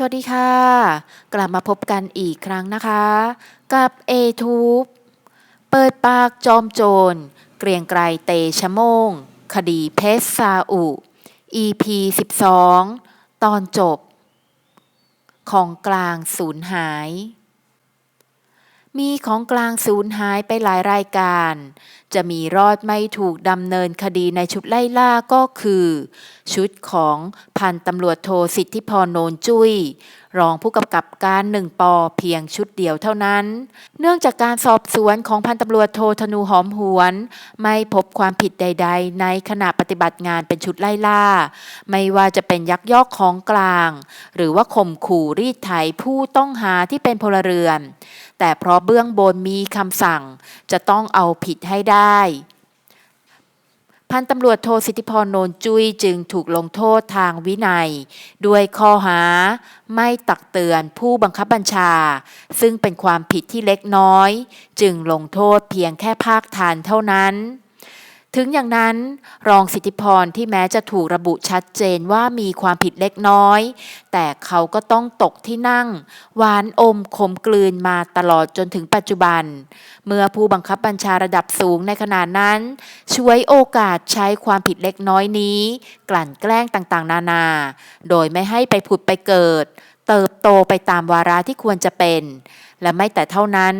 สวัสดีค่ะ กลับมาพบกันอีกครั้งนะคะ กับ a t u b e เปิดปากจอมโจร เกรียงไกรเตชะโมง คดีเพชรซาอุ EP 12 ตอนจบ ของกลางสูญหาย มีของกลางสูญหายไปหลายรายการ จะมีรอดไม่ถูกดำเนินคดีในชุดไล่ล่าก็คือ ชุดของพันตำรวจโทสิทธิพรโนนจุย้ยรองผู้กำกับการหนึ่งปอเพียงชุดเดียวเท่านั้น เนื่องจากการสอบสวนของพันตำรวจโทธนูหอมหวน ไม่พบความผิดใด ๆ ในขณะปฏิบัติงานเป็นชุดไล่ล่า ไม่ว่าจะเป็นยักยอกของกลาง หรือว่าข่มขู่รีดไถผู้ต้องหาที่เป็นพลเรือน แต่เพราะเบื้องบนมีคำสั่งจะต้องเอาผิดให้ได้ พันตำรวจโทสิทธิพรโนนจุย้ยจึงถูกลงโทษทางวินัย ด้วยข้อหาไม่ตักเตือนผู้บังคับบัญชา ซึ่งเป็นความผิดที่เล็กน้อย จึงลงโทษเพียงแค่ภาคทานเท่านั้น ถึงอย่างนั้น รองสิทธิพรที่แม้จะถูกระบุชัดเจนว่ามีความผิดเล็กน้อย แต่เขาก็ต้องตกที่นั่ง หวานอมขมกลืนมาตลอดจนถึงปัจจุบัน เมื่อผู้บังคับบัญชาระดับสูงในขณะนั้น ช่วยโอกาสใช้ความผิดเล็กน้อยนี้ กลั่นแกล้งต่างๆ นานา โดยไม่ให้ไปผุดไปเกิด เติบโตไปตามวาระที่ควรจะเป็น และไม่แต่เท่านั้น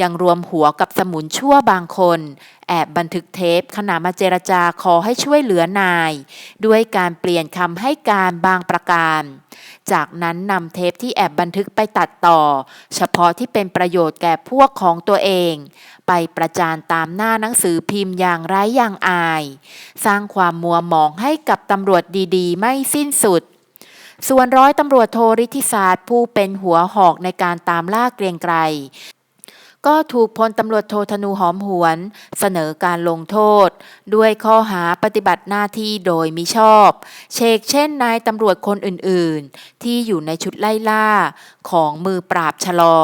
ยังรวมหัวกับสมุนชั่วบางคน แอบบันทึกเทปขณะมาเจรจาขอให้ช่วยเหลือนาย ด้วยการเปลี่ยนคำให้การบางประการ จากนั้นนำเทปที่แอบบันทึกไปตัดต่อ เฉพาะที่เป็นประโยชน์แก่พวกของตัวเอง ไปประจานตามหน้าหนังสือพิมพ์อย่างไร้อย่างอาย สร้างความมัวหมองให้กับตำรวจดีๆ ไม่สิ้นสุด ส่วนร้อยตำรวจโทฤทธิศาสตร์ผู้เป็นหัวหอกในการตามล่าเกรียงไกร ก็ถูกพลตำรวจโทธนูหอมหวน เสนอการลงโทษ ด้วยข้อหาปฏิบัติหน้าที่โดยมิชอบ เชกเช่นนายตำรวจคนอื่นๆ ที่อยู่ในชุดไล่ล่าของมือปราบชะลอ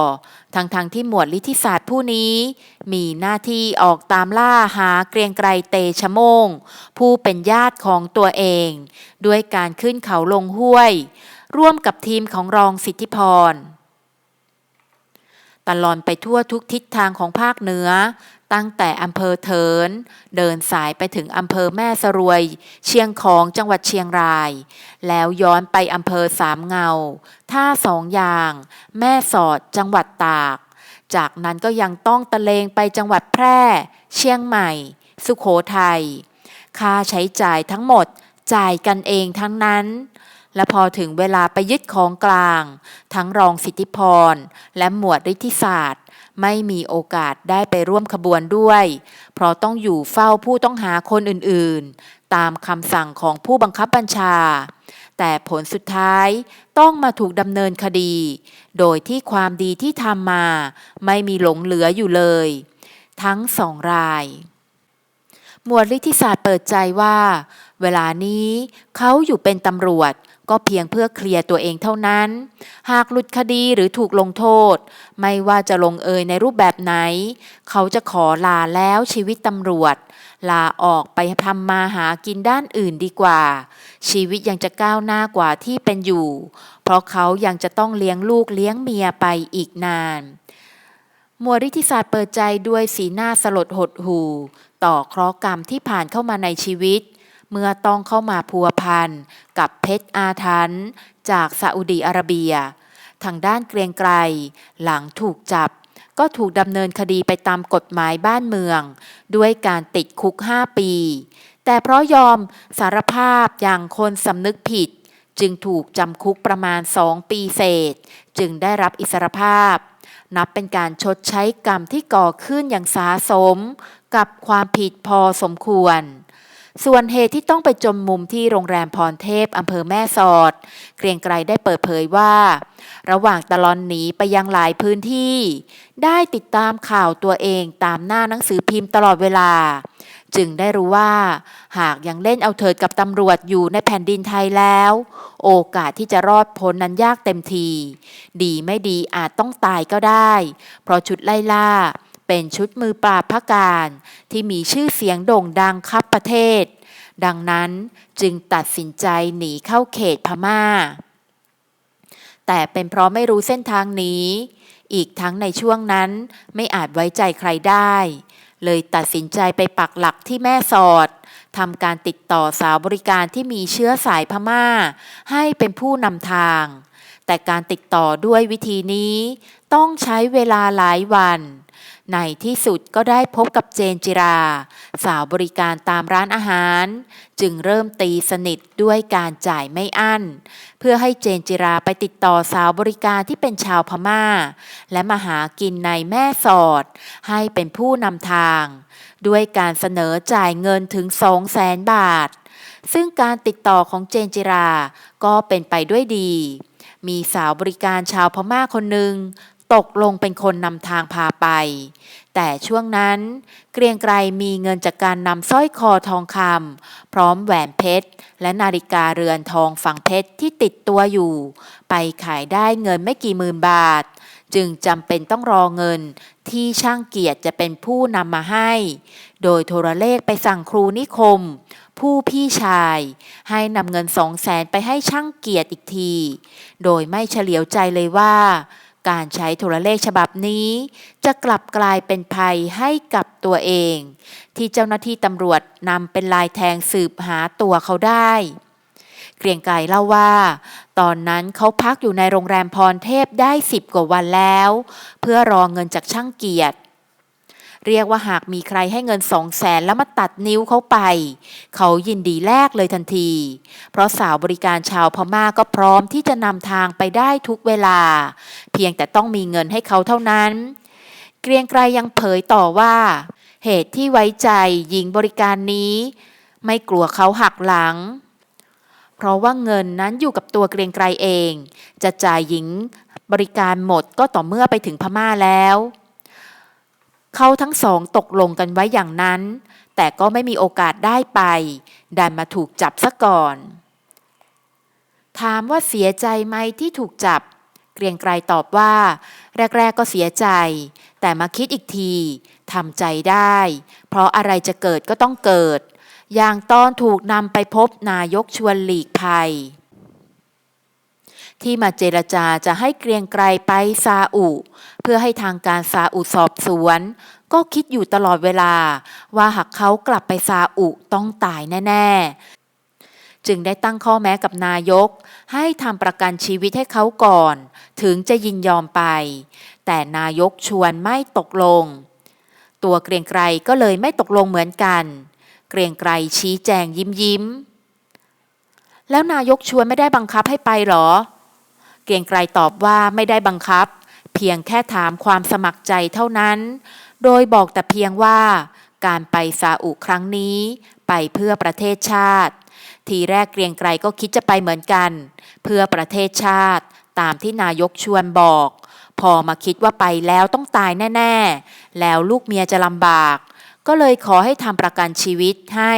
ทั้งๆทที่หมวดลิทธิศาสตร์ผู้นี้ มีหน้าที่ออกตามล่าหาเกรียงไกรเตชะโมง ผู้เป็นญาติของตัวเอง ด้วยการขึ้นเขาลงห้วย ร่วมกับทีมของรองสิทธิพร ตลอดไปทั่วทุกทิศทางของภาคเหนือ ตั้งแต่อำเภอเถิน เดินสายไปถึงอำเภอแม่สรวย เชียงของจังหวัดเชียงราย แล้วย้อนไปอำเภอสามเงา ท่าสองอย่าง แม่สอดจังหวัดตาก จากนั้นก็ยังต้องตะเลงไปจังหวัดแพร่ เชียงใหม่ สุขโขทัยค่าใช้จ่ายทั้งหมดจ่ายกันเองทั้งนั้น และพอถึงเวลาไปยึดของกลาง ทั้งรองสิทธิพร และหมวดฤทธิศาสตร์ ไม่มีโอกาสได้ไปร่วมขบวนด้วย เพราะต้องอยู่เฝ้าผู้ต้องหาคนอื่นๆ ตามคำสั่งของผู้บังคับบัญชา แต่ผลสุดท้ายต้องมาถูกดำเนินคดี โดยที่ความดีที่ทำมา ไม่มีหลงเหลืออยู่เลย ทั้งสองราย หมวดฤทธิศาสตร์เปิดใจว่า เวลานี้เขาอยู่เป็นตำรวจก็เพียงเพื่อเคลียร์ตัวเองเท่านั้น หากหลุดคดีหรือถูกลงโทษ ไม่ว่าจะลงเอยในรูปแบบไหน เขาจะขอลาแล้วชีวิตตำรวจ ลาออกไปทำมาหากินด้านอื่นดีกว่า ชีวิตยังจะก้าวหน้ากว่าที่เป็นอยู่ เพราะเขายังจะต้องเลี้ยงลูกเลี้ยงเมียไปอีกนานหมวดฤทธิศาสตร์เปิดใจด้วยสีหน้าสลดหดหู่ ต่อเคราะห์กรรมที่ผ่านเข้ามาในชีวิต เมื่อต้องเข้ามาพัวพันกับเพชรอาถรรพ์จากซาอุดีอาระเบีย ทางด้านเกรียงไกรหลังถูกจับ ก็ถูกดำเนินคดีไปตามกฎหมายบ้านเมือง ด้วยการติดคุก 5 ปี แต่เพราะยอมสารภาพอย่างคนสำนึกผิด จึงถูกจำคุกประมาณ2ปีเศษ จึงได้รับอิสรภาพนับเป็นการชดใช้กรรมที่ก่อขึ้นอย่างสาสม กับความผิดพอสมควร ส่วนเหตุที่ต้องไปจมมุมที่โรงแรมพรเทพอำเภอแม่สอด เกรียงไกรได้เปิดเผยว่า ระหว่างตลอนหนีไปยังหลายพื้นที่ ได้ติดตามข่าวตัวเองตามหน้าหนังสือพิมพ์ตลอดเวลา จึงได้รู้ว่า หากยังเล่นเอาเถิดกับตำรวจอยู่ในแผ่นดินไทยแล้ว โอกาสที่จะรอดพ้นนั้นยากเต็มที ดีไม่ดีอาจต้องตายก็ได้ เพราะชุดไล่ล่า เป็นชุดมือปราบพระการที่มีชื่อเสียงโด่งดังคับประเทศ ดังนั้นจึงตัดสินใจหนีเข้าเขตพม่า แต่เป็นเพราะไม่รู้เส้นทางนี้ อีกทั้งในช่วงนั้นไม่อาจไว้ใจใครได้ เลยตัดสินใจไปปักหลักที่แม่สอดทำการติดต่อสาวบริการที่มีเชื้อสายพม่า ให้เป็นผู้นำทาง แต่การติดต่อด้วยวิธีนี้ต้องใช้เวลาหลายวัน ในที่สุดก็ได้พบกับเจนจิรา สาวบริการตามร้านอาหาร จึงเริ่มตีสนิทด้วยการจ่ายไม่อั้น เพื่อให้เจนจิราไปติดต่อสาวบริการที่เป็นชาวพม่า และมาหากินในแม่สอด ให้เป็นผู้นำทาง ด้วยการเสนอจ่ายเงินถึง2 0 0แสนบาท ซึ่งการติดต่อของเจนจิราก็เป็นไปด้วยดีมีสาวบริการชาวพม่าคนหนึ่ง ตกลงเป็นคนนำทางพาไป แต่ช่วงนั้นเกรียงไกรมีเงินจากการนำสร้อยคอทองคำพร้อมแหวนเพชร และนาฬิกาเรือนทองฝังเพชรที่ติดตัวอยู่ ไปขายได้เงินไม่กี่หมื่นบาท จึงจำเป็นต้องรอเงินที่ช่างเกียรติจะเป็นผู้นำมาให้ โดยโทรเลขไปสั่งครูนิคม ผู้พี่ชาย ให้นำเงินสองแสนไปให้ช่างเกียรติอีกที โดยไม่เฉลียวใจเลยว่า การใช้โทรเลขฉบับนี้ จะกลับกลายเป็นภัยให้กับตัวเอง ที่เจ้าหน้าที่ตำรวจนำเป็นลายแทงสืบหาตัวเขาได้ เกรียงไกรเล่าว่า ตอนนั้นเขาพักอยู่ในโรงแรมพรเทพได้สิบกว่าวันแล้ว เพื่อรอเงินจากช่างเกียรติ เรียกว่าหากมีใครให้เงินสองแสนแล้วมาตัดนิ้วเขาไป เขายินดีแลกเลยทันที เพราะสาวบริการชาวพม่าก็พร้อมที่จะนำทางไปได้ทุกเวลา เพียงแต่ต้องมีเงินให้เขาเท่านั้น เกรียงไกรยังเผยต่อว่า เหตุที่ไว้ใจหญิงบริการนี้ ไม่กลัวเขาหักหลัง เพราะว่าเงินนั้นอยู่กับตัวเกรียงไกรเอง จะจ่ายหญิงบริการหมดก็ต่อเมื่อไปถึงพม่าแล้ว เขาทั้งสองตกลงกันไว้อย่างนั้น แต่ก็ไม่มีโอกาสได้ไป ดันมาถูกจับซะก่อน ถามว่าเสียใจไหมที่ถูกจับ เกรียงไกรตอบว่า แรก ๆ ก็เสียใจ แต่มาคิดอีกทีทำใจได้ เพราะอะไรจะเกิดก็ต้องเกิด อย่างตอนถูกนำไปพบนายกชวนหลีกภัย ที่มาเจรจาจะให้เกรียงไกรไปซาอุ เพื่อให้ทางการซาอุสอบสวน ก็คิดอยู่ตลอดเวลา ว่าหากเขากลับไปซาอุต้องตายแน่ ๆ จึงได้ตั้งข้อแม้กับนายก ให้ทำประกันชีวิตให้เขาก่อน ถึงจะยินยอมไป แต่นายกชวนไม่ตกลง ตัวเกรียงไกรก็เลยไม่ตกลงเหมือนกัน เกรียงไกรชี้แจงยิ้มยิ้มแล้วนายกชวนไม่ได้บังคับให้ไปหรอ เกรียงไกรตอบว่าไม่ได้บังคับ เพียงแค่ถามความสมัครใจเท่านั้น โดยบอกแต่เพียงว่าการไปซาอุครั้งนี้ ไปเพื่อประเทศชาติ ทีแรกเกรียงไกรก็คิดจะไปเหมือนกัน เพื่อประเทศชาติ ตามที่นายกชวนบอก พอมาคิดว่าไปแล้วต้องตายแน่ ๆ แล้วลูกเมียจะลำบาก ก็เลยขอให้ทำประกันชีวิตให้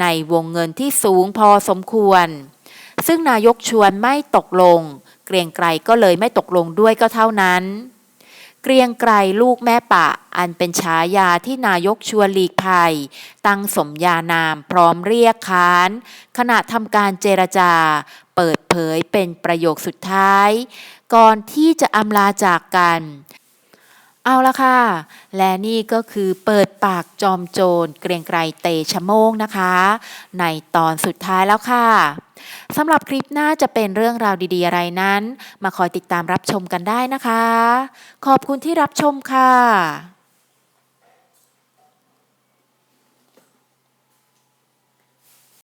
ในวงเงินที่สูงพอสมควร ซึ่งนายกชวนไม่ตกลง เกรียงไกรก็เลยไม่ตกลงด้วยก็เท่านั้น เกรียงไกรลูกแม่ปะ อันเป็นฉายาที่นายกชวนหลีกภัย ตั้งสมญานามพร้อมเรียกค้าน ขณะทำการเจรจา เปิดเผยเป็นประโยคสุดท้าย ก่อนที่จะอำลาจากกันเอาละค่ะ และนี่ก็คือเปิดปากจอมโจรเกรียงไกรเตชะโมงนะคะ ในตอนสุดท้ายแล้วค่ะ สำหรับคลิปหน้าจะเป็นเรื่องราวดีๆอะไรนั้น มาคอยติดตามรับชมกันได้นะคะ ขอบคุณที่รับชมค่ะ